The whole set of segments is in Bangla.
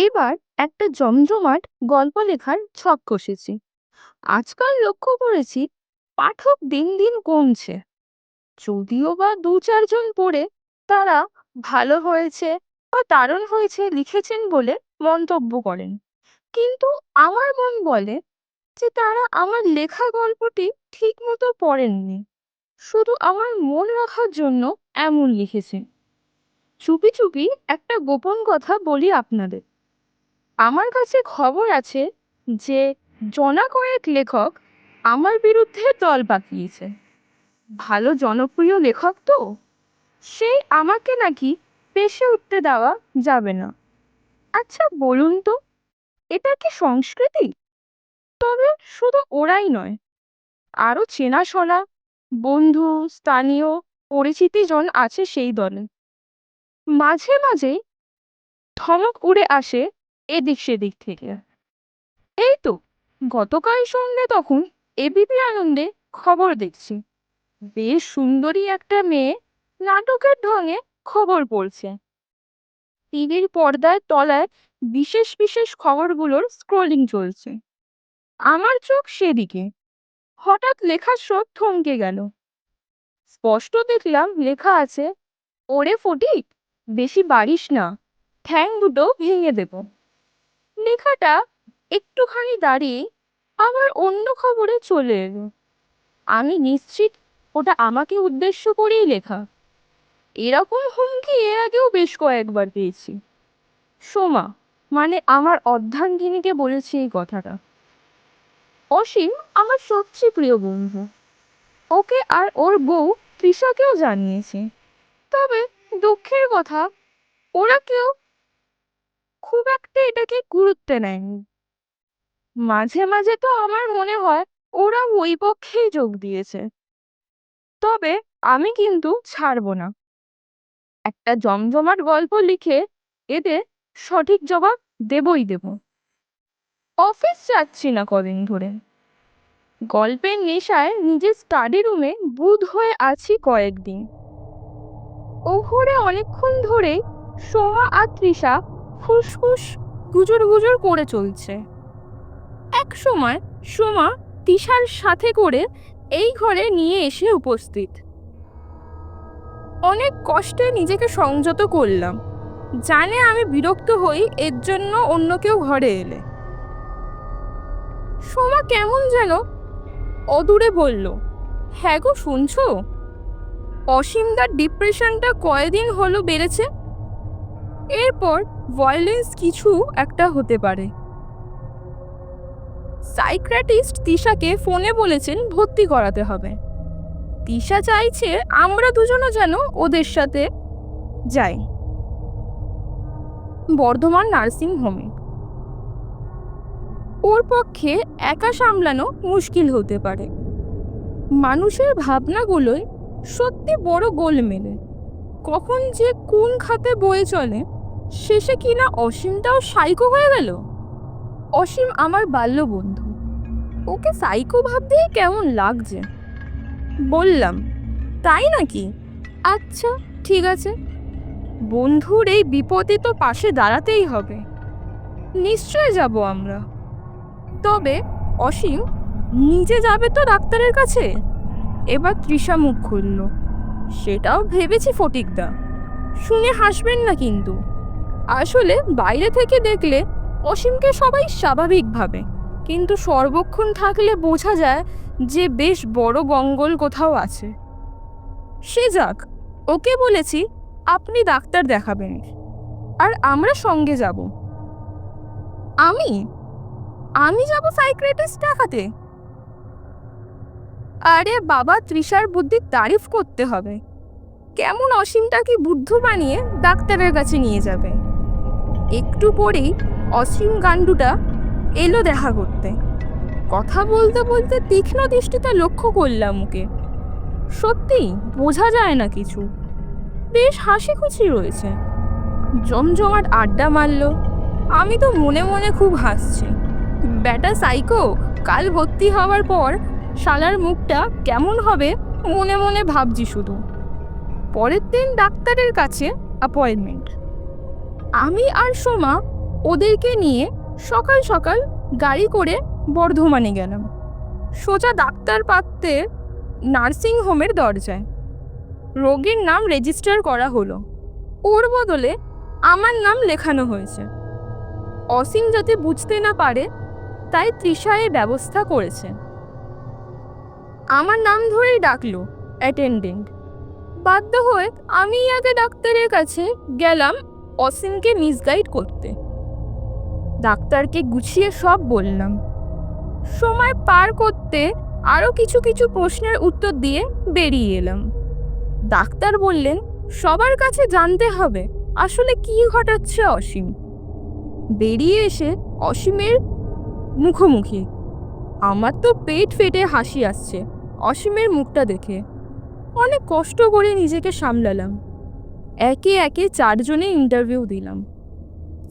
এবার একটা জমজমাট গল্প লেখার ছক কষেছি। আজকাল লক্ষ্য করেছি পাঠক দিন দিন কমছে। যদিও বা দু চারজন পড়ে তারা ভালো হয়েছে বা দারুণ হয়েছে লিখেছেন বলে মন্তব্য করেন। কিন্তু আমার মন বলে যে তারা আমার লেখা গল্পটি ঠিক মতো পড়েননি। শুধু আমার মন রাখার জন্য এমন লিখেছেন। চুপি চুপি একটা গোপন কথা বলি আপনাদের। আমার কাছে খবর আছে যে জনা কয়েক লেখক আমার বিরুদ্ধে দল পাকিয়েছে। ভালো জনপ্রিয় লেখক তো? সেই আমাকে নাকি পেশে উঠতে দেওয়া যাবে না। আচ্ছা বলুন তো, এটা কি সংস্কৃতি? তবে শুধু ওরাই নয় আরও চেনাশোনা, বন্ধু, স্থানীয় পরিচিতিজন আছে সেই দলে। মাঝে মাঝেই ধমক উড়ে আসে এদিক সেদিক থেকে। এই তো গতকাল সন্ধ্যে তখন এবিপি আনন্দে খবর দেখছি। বেশ সুন্দরী একটা মেয়ে নাটকের ঢঙে খবর পড়ছে। টিভির পর্দার তলায় বিশেষ বিশেষ খবরগুলোর স্ক্রলিং চলছে। আমার চোখ সেদিকে। হঠাৎ লেখার স্রোত থমকে গেল। স্পষ্ট দেখলাম লেখা আছে, ওরে ফটিক, বেশি বাড়িস না। ঠ্যাং দুটো ভেঙে দেব। লেখাটা একটুখানি দাঁড়িয়ে আবার অন্য খবরে চলে এলো। আমি নিশ্চিত ওটা আমাকে উদ্দেশ্য করেই লেখা। এরকম হুমকি এর আগেও বেশ কয়েকবার পেয়েছি। সোমা মানে আমার অর্ধাঙ্গিনীকে বলেছি এই কথাটা। অসীম আমার সবচেয়ে প্রিয় বন্ধু। ওকে আর ওর বউ তৃষাকেও জানিয়েছি। তবে দুঃখের কথা, ওরা কেউ খুব একটা এটাকে গুরুত্ব নেয়নি। মাঝে মাঝে তো আমার মনে হয় ওরা ওই পক্ষেই যোগ দিয়েছে। তবে আমি কিন্তু ছাড়বো না। একটা জমজমাট গল্প লিখে এদের সঠিক জবাব দেবই দেব। অফিস যাচ্ছি না কদিন ধরে। গল্পের নেশায় নিজের স্টাডি রুমে বুধ হয়ে আছি কয়েকদিন। ওঘরে অনেকক্ষণ ধরে সোমা আর তৃষা ফুসফুস গুজর গুজর করে চলছে। এক সময় সোমা তিশার সাথে করে এই ঘরে নিয়ে এসে উপস্থিত। অনেক কষ্টে নিজেকে সংযত করলাম। জানে আমি বিরক্ত হই, এর জন্য অন্য কেউ ঘরে এলে। সোমা কেমন যেন অদূরে বলল হ্যাঁ গো, শুনছো? অসীমদার ডিপ্রেশনটা কয়দিন হলো বেড়েছে? এরপর ভয়েলেন্স কিছু একটা হতে পারে। সাইক্রাটিস্ট তিশাকে ফোনে বলেছেন ভর্তি করাতে হবে। তিশা চাইছে আমরা দুজনও যেন ওদের সাথে যাই। বর্ধমান নার্সিং হোমে ওর পক্ষে একা সামলানো মুশকিল হতে পারে। মানুষের ভাবনাগুলোই সত্যি বড় গোলমেলে। কখন যে কোন খাতে বয়ে চলে শেষে কিনা অসীমটাও সাইকো হয়ে গেল? অসীম আমার বাল্য বন্ধু ওকে সাইকো ভাবতেই কেমন লাগছে? বললাম, তাই নাকি? আচ্ছা ঠিক আছে। বন্ধুর এই বিপদে তো পাশে দাঁড়াতেই হবে। নিশ্চয় যাব আমরা। তবে অসীম, নিজে যাবে তো ডাক্তারের কাছে? এবার তৃষা মুখ খুলল। সেটাও ভেবেছি ফটিকদা। শুনে হাসবেন না কিন্তু। আসলে বাইরে থেকে দেখলে অসীমকে সবাই স্বাভাবিক ভাবে কিন্তু সর্বক্ষণ থাকলে বোঝা যায় যে বেশ বড় গঙ্গল কোথাও আছে। সে যাক, ওকে বলেছি আপনি ডাক্তার দেখাবেন, আর আমরা সঙ্গে যাব। আমি? আমি যাব সাইক্রেটিস্ট দেখাতে? আরে বাবা, তৃষার বুদ্ধির তারিফ করতে হবে। কেমন অসীমটাকে বুদ্ধ বানিয়ে ডাক্তারের কাছে নিয়ে যাবে? একটু পরেই অসীম গান্ডুটা এলো দেখা করতে। কথা বলতে বলতে তীক্ষ্ণ দৃষ্টিতে লক্ষ্য করলাম ওকে। সত্যি বোঝা যায় না কিছু। বেশ হাসি খুশি রয়েছে। জমজমাট আড্ডা মারল। আমি তো মনে মনে খুব হাসছি। ব্যাটা সাইকো, কাল ভর্তি হওয়ার পর শালার মুখটা কেমন হবে মনে মনে ভাবছি শুধু। পরের দিন ডাক্তারের কাছে অ্যাপয়েন্টমেন্ট আমি আর সোমা ওদেরকে নিয়ে সকাল সকাল গাড়ি করে বর্ধমানে গেলাম। সোজা ডাক্তার পাত্রে নার্সিং হোমের দরজায়। রোগীর নাম রেজিস্টার করা হলো। ওর বদলে আমার নাম লেখানো হয়েছে। অসীম যাতে বুঝতে না পারে, তাই তৃষা এর ব্যবস্থা করেছে। আমার নাম ধরেই ডাকলো অ্যাটেন্ডেন্ট। বাধ্য হয়ে আমি আগে ডাক্তারের কাছে গেলাম অসীমকে মিসগাইড করতে। ডাক্তারকে গুছিয়ে সব বললাম। সময় পার করতে আরও কিছু কিছু প্রশ্নের উত্তর দিয়ে বেরিয়ে এলাম। ডাক্তার বললেন, সবার কাছে জানতে হবে আসলে কি ঘটাচ্ছে অসীম। বেরিয়ে এসে অসীমের মুখোমুখি। আমার তো পেট ফেটে হাসি আসছে। অসীমের মুখটা দেখে। অনেক কষ্ট করে নিজেকে সামলালাম। একে একে চারজনে ইন্টারভিউ দিলাম।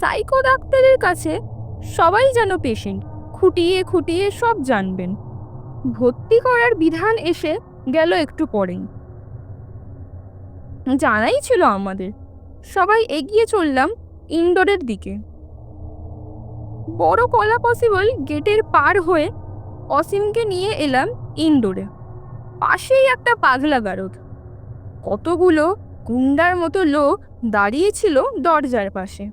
সাইকো ডাক্তারের কাছে সবাই যেন পেশেন্ট খুঁটিয়ে খুঁটিয়ে সব জানবেন। ভর্তি করার বিধান এসে গেল একটু পরেই। জানাই ছিল আমাদের, সবাই এগিয়ে চললাম ইনডোরের দিকে। বড় কলা পসিবল গেটের পার হয়ে অসীমকে নিয়ে এলাম ইনডোরে পাশেই একটা পাগলা গারদ। কতগুলো গুন্ডার মতো লোক দাঁড়িয়েছিল দরজার পাশে।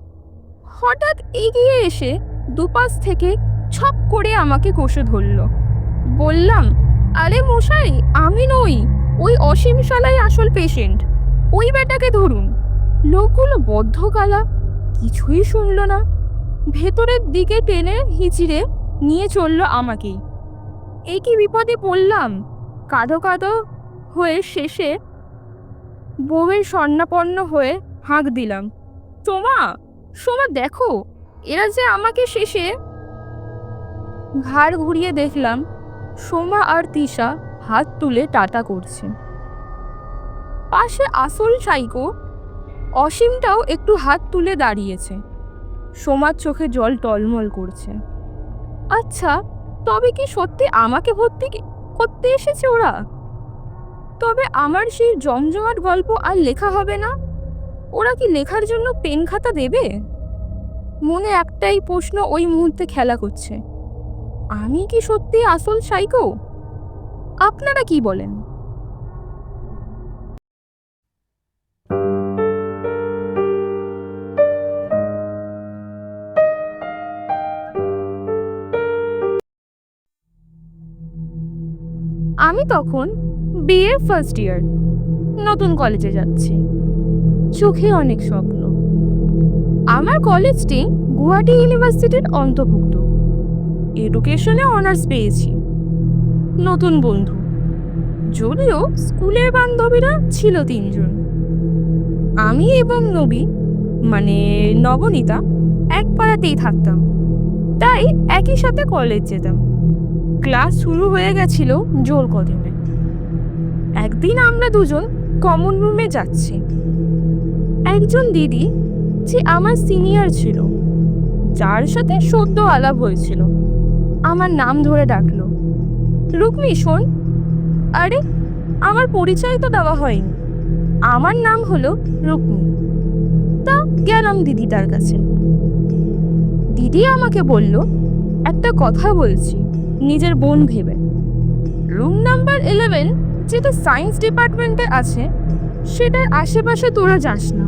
হঠাৎ এগিয়ে এসে দুপাশ থেকে ছপ করে আমাকে কষে ধরল। বললাম, আরে মশাই, আমি নই। ওই অসীম শালাই আসল পেশেন্ট ওই বেটাকে ধরুন। লোকগুলো বদ্ধ কালা কিছুই শুনল না। ভেতরের দিকে টেনে হিচিড়ে নিয়ে চলল আমাকেই। এই কি বিপদে পড়লাম। কাঁদো কাঁদো হয়ে শেষে বউয়ের স্বর্ণাপন্ন হয়ে হাঁক দিলাম। সোমা সোমা দেখো, এরা যে আমাকে শেষে ঘাড় ঘুরিয়ে দেখলাম, সোমা আর তিশা হাত তুলে টাটা করছে। পাশে আসল সাইকো অসীমটাও একটু হাত তুলে দাঁড়িয়েছে। সোমার চোখে জল টলমল করছে। আচ্ছা তবে কি সত্যি আমাকে ভর্তি করতে এসেছে ওরা? তবে আমার সেই জমজমাট গল্প আর লেখা হবে না। ওরা কি লেখার জন্য পেন খাতা দেবে? মনে একটাই প্রশ্ন ওই মুহূর্তে খেলা করছে। আমি কি সত্যি আসল সাইকো? আপনারা কি বলেন? আমি তখন বিএ ফার্স্ট ইয়ার নতুন কলেজে যাচ্ছি। চোখে অনেক স্বপ্ন। আমার কলেজটি গুয়াহাটি ইউনিভার্সিটির অন্তর্ভুক্ত। এডুকেশনে অনার্স পেয়েছি। নতুন বন্ধু। যদিও স্কুলের বান্ধবীরা ছিল তিনজন। আমি এবং নবী মানে নবনীতা এক পাড়াতেই থাকতাম। তাই একই সাথে কলেজ যেতাম। ক্লাস শুরু হয়ে গেছিল জোর কদমে একদিন আমরা দুজন কমন রুমে যাচ্ছি। একজন দিদি, যে আমার সিনিয়র ছিল, যার সাথে সদ্য আলাপ হয়েছিল, আমার নাম ধরে ডাকলো। রুকমি শোন। আরে, আমার পরিচয় তো দেওয়া হয়নি। আমার নাম হলো রুকমি তা গেলাম দিদিটার কাছে। দিদি আমাকে বলল, একটা কথা বলছি, নিজের বোন ভেবে। রুম নাম্বার ইলেভেন যেটা সায়েন্স ডিপার্টমেন্টে আছে, সেটার আশেপাশে তোরা যাস না।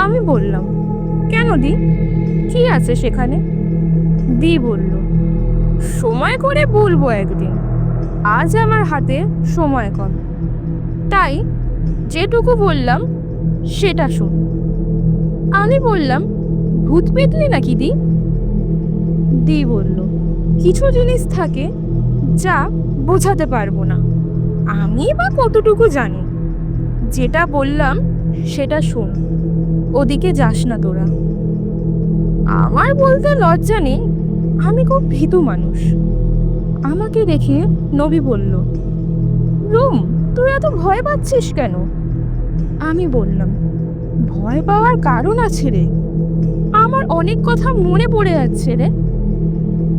আমি বললাম, কেন দি? কি আছে সেখানে? দি বলল, সময় করে বলব একদিন। আজ আমার হাতে সময় কম। তাই যেটুকু বললাম, সেটা শোন। আমি বললাম, ভূত পেতলি নাকি দি? দি বলল, কিছু জিনিস থাকে যা বোঝাতে পারব না। আমি বা কতটুকু জানি? যেটা বললাম, সেটা শোন। ওদিকে যাস না তোরা। আমার বলতে লজ্জা নেই, আমি খুব ভীতু মানুষ। আমাকে দেখে নবী বলল, রুম তুই এত ভয় পাচ্ছিস কেন? আমি বললাম, ভয় পাওয়ার কারণ আছে রে। আমার অনেক কথা মনে পড়ে যাচ্ছে রে।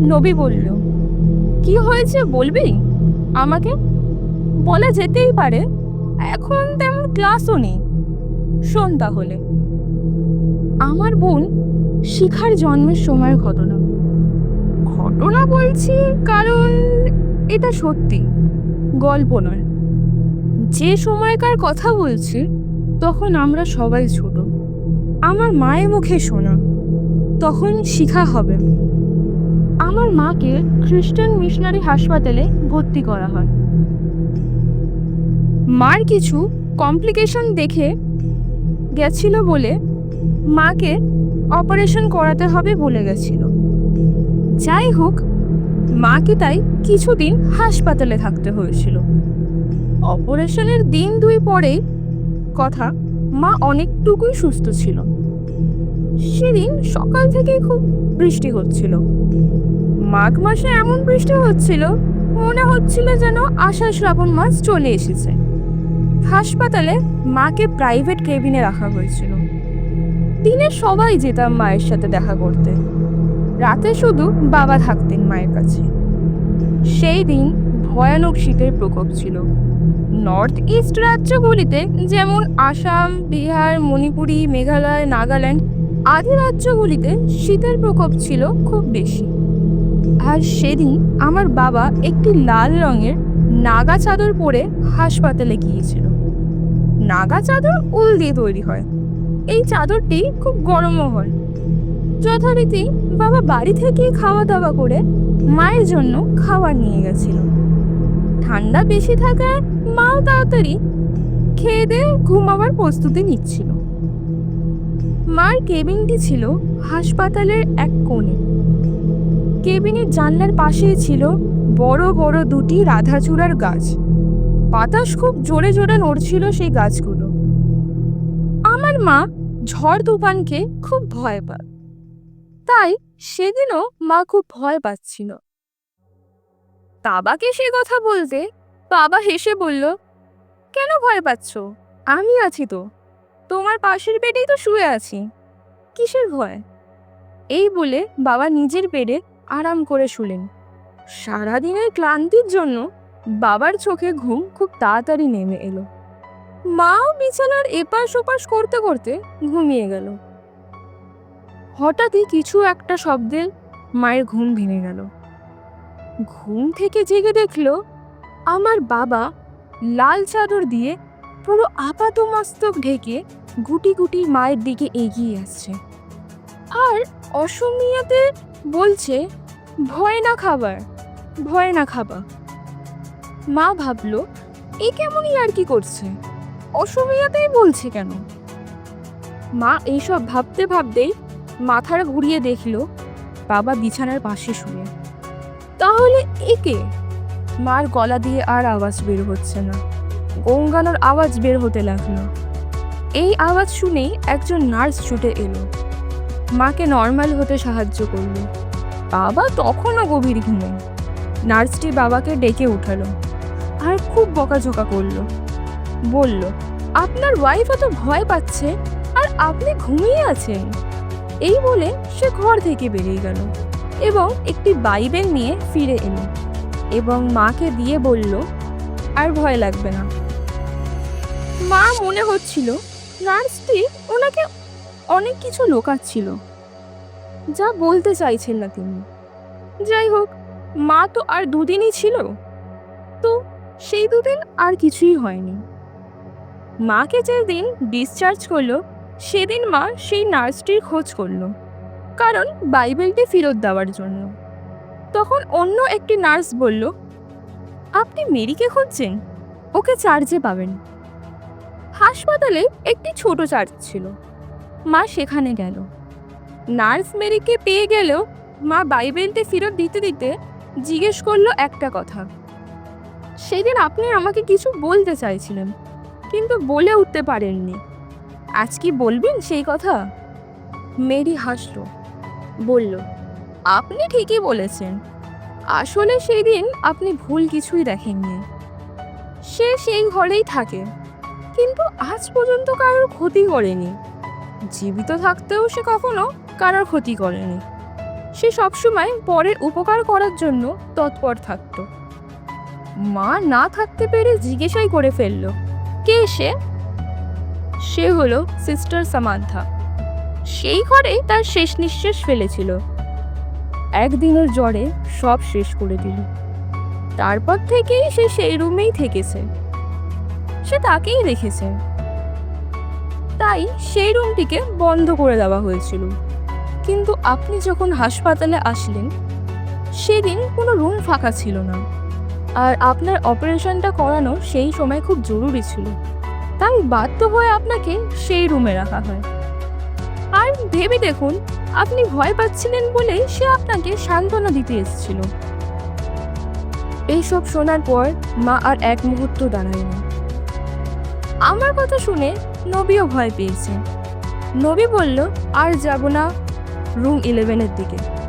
নবী বলল, কি হয়েছে বলবি? আমাকে বলা যেতেই পারে, এখন তেমন ক্লাসও নেই। শোন তাহলে। আমার বোন শিখার জন্মের সময়ের ঘটনা। ঘটনা বলছি কারণ এটা সত্যি, গল্প নয়। যে সময়কার কথা বলছি, তখন আমরা সবাই ছোট। আমার মায়ের মুখে শোনা, তখন শিখা হবে। আমার মাকে খ্রিস্টান মিশনারি হাসপাতালে ভর্তি করা হয়। মার কিছু কমপ্লিকেশন দেখে গেছিল বলে মাকে অপারেশন করাতে হবে বলে গেছিল। যাই হোক, মাকে তাই কিছুদিন হাসপাতালে থাকতে হয়েছিল। অপারেশনের দিন দুই পরেই কথা মা অনেকটুকুই সুস্থ ছিল। সেদিন সকাল থেকে খুব বৃষ্টি হচ্ছিল। মাঘ মাসে এমন বৃষ্টি হচ্ছিল, মনে হচ্ছিল যেন আষাঢ় শ্রাবণ মাস চলে এসেছে। হাসপাতালে মাকে প্রাইভেট কেবিনে রাখা হয়েছিল। দিনে সবাই যেতাম মায়ের সাথে দেখা করতে। রাতে শুধু বাবা থাকতেন মায়ের কাছে। সেই দিন ভয়ানক শীতের প্রকোপ ছিল। নর্থ ইস্ট রাজ্যগুলিতে যেমন আসাম, বিহার, মণিপুরি, মেঘালয়, নাগাল্যান্ড আদি রাজ্যগুলিতে শীতের প্রকোপ ছিল খুব বেশি। আর সেদিন আমার বাবা একটি লাল রঙের নাগা চাদর পরে হাসপাতালে গিয়েছিল। নাগা চাদর উল দিয়ে তৈরি হয়। এই চাদরটি খুব গরমও হয় যথারীতি বাবা বাড়ি থেকে খাওয়া দাওয়া করে মায়ের জন্য খাবার নিয়ে গেছিল। ঠান্ডা বেশি থাকায় মাও তাড়াতাড়ি খেয়ে দিয়ে ঘুমাবার প্রস্তুতি নিচ্ছিল। মার কেবিনটি ছিল হাসপাতালের এক কোণে। কেবিনের জানলার পাশেই ছিল বড় বড় দুটি রাধাচূড়ার গাছ। বাতাস খুব জোরে জোরে নড়ছিল সেই গাছগুলো। আমার মা ঝড় তুফানকে খুব ভয় পায়। তাই সেদিনও মা খুব ভয় পাচ্ছিল। বাবাকে সে কথা বলতে বাবা হেসে বলল, কেন ভয় পাচ্ছ? আমি আছি তো। তোমার পাশের বেডেই তো শুয়ে আছি। কিসের ভয়? এই বলে বাবা নিজের বেডে আরাম করে শুলেন। সারাদিনের ক্লান্তির জন্য বাবার চোখে ঘুম খুব তাড়াতাড়ি নেমে এলো। মাও বিছানার এপাশ ওপাশ করতে করতে ঘুমিয়ে গেল। হঠাৎই কিছু একটা শব্দে মায়ের ঘুম ভেঙে গেল। ঘুম থেকে জেগে দেখল আমার বাবা লাল চাদর দিয়ে পুরো আপাত মস্তক ঢেকে গুটি গুটি মায়ের দিকে এগিয়ে আসছে। আর অসমিয়াতে বলছে, ভয় না খাবার। ভয় না খাবা। মা ভাবলো, এ কেমনই আর কি করছে? অসমিয়াতেই বলছে কেন? মা এইসব ভাবতে ভাবতেই মাথার ঘুরিয়ে দেখল বাবা বিছানার পাশে শুয়ে। তাহলে একে মার গলা দিয়ে আর আওয়াজ বের হচ্ছে না। গঙ্গানোর আওয়াজ বের হতে লাগল। এই আওয়াজ শুনেই একজন নার্স ছুটে এলো। মাকে নর্মাল হতে সাহায্য করল। বাবা তখনও গভীর ঘুমে। নার্সটি বাবাকে ডেকে উঠালো আর খুব বকাঝোকা করল। বলল, আপনার ওয়াইফ এত ভয় পাচ্ছে আর আপনি ঘুমিয়ে আছেন? এই বলে সে ঘর থেকে বেরিয়ে গেল এবং একটি বাইবেল নিয়ে ফিরে এলো এবং মাকে দিয়ে বলল, আর ভয় লাগবে না। মা মনে হচ্ছিল নার্সটি ওনাকে অনেক কিছু লোকাচ্ছিল, যা বলতে চাইছেন না তিনি। যাই হোক মা তো আর দুদিনই ছিল। তো সেই দুদিন আর কিছুই হয়নি। মাকে যেদিন ডিসচার্জ করল, সেদিন মা সেই নার্সটির খোঁজ করল। কারণ বাইবেলটি ফেরত দেওয়ার জন্য। তখন অন্য একটি নার্স বলল, আপনি মেরিকে খুঁজছেন? ওকে চার্জে পাবেন। হাসপাতালে একটি ছোট চার্জ ছিল। মা সেখানে গেল। নার্স মেরিকে পেয়ে গেলেও মা বাইবেলটি ফেরত দিতে দিতে জিজ্ঞেস করল একটা কথা। সেদিন আপনি আমাকে কিছু বলতে চাইছিলেন, কিন্তু বলে উঠতে পারেননি। আজ কি বলবেন সেই কথা? মেরি হাসলো, বলল, আপনি ঠিকই বলেছেন। আসলে সেই দিন আপনি ভুল কিছুই দেখেননি। সে সেই ঘরেই থাকে, কিন্তু আজ পর্যন্ত কারোর ক্ষতি করেনি। জীবিত থাকতেও সে কখনো কারোর ক্ষতি করেনি। সে সবসময় পরের উপকার করার জন্য তৎপর থাকত। মা না থাকতে পেরে জিজ্ঞাসাই করে ফেলল, কে সে? সে হলো সিস্টার সামান্থা। সেই ঘরেই তার শেষ নিঃশ্বাস ফেলেছিল। একদিনের জ্বরে সব শেষ করে দিল। তারপর থেকেই সে সেই রুমেই থেকেছে। সে তাকেই দেখেছে। তাই সেই রুমটিকে বন্ধ করে দেওয়া হয়েছিল। কিন্তু আপনি যখন হাসপাতালে আসলেন, সেদিন কোনো রুম ফাঁকা ছিল না। আর আপনার অপারেশনটা করানো সেই সময় খুব জরুরি ছিল। তাই বাধ্য হয়ে আপনাকে সেই রুমে রাখা হয়। আর ভেবে দেখুন, আপনি ভয় পাচ্ছিলেন বলেই সে আপনাকে সান্ত্বনা দিতে এসেছিল। এইসব শোনার পর মা আর এক মুহূর্ত দাঁড়ায়নি। আমার কথা শুনে নবীও ভয় পেয়েছে নবী বলল, আর যাব না রুম ইলেভেনের দিকে।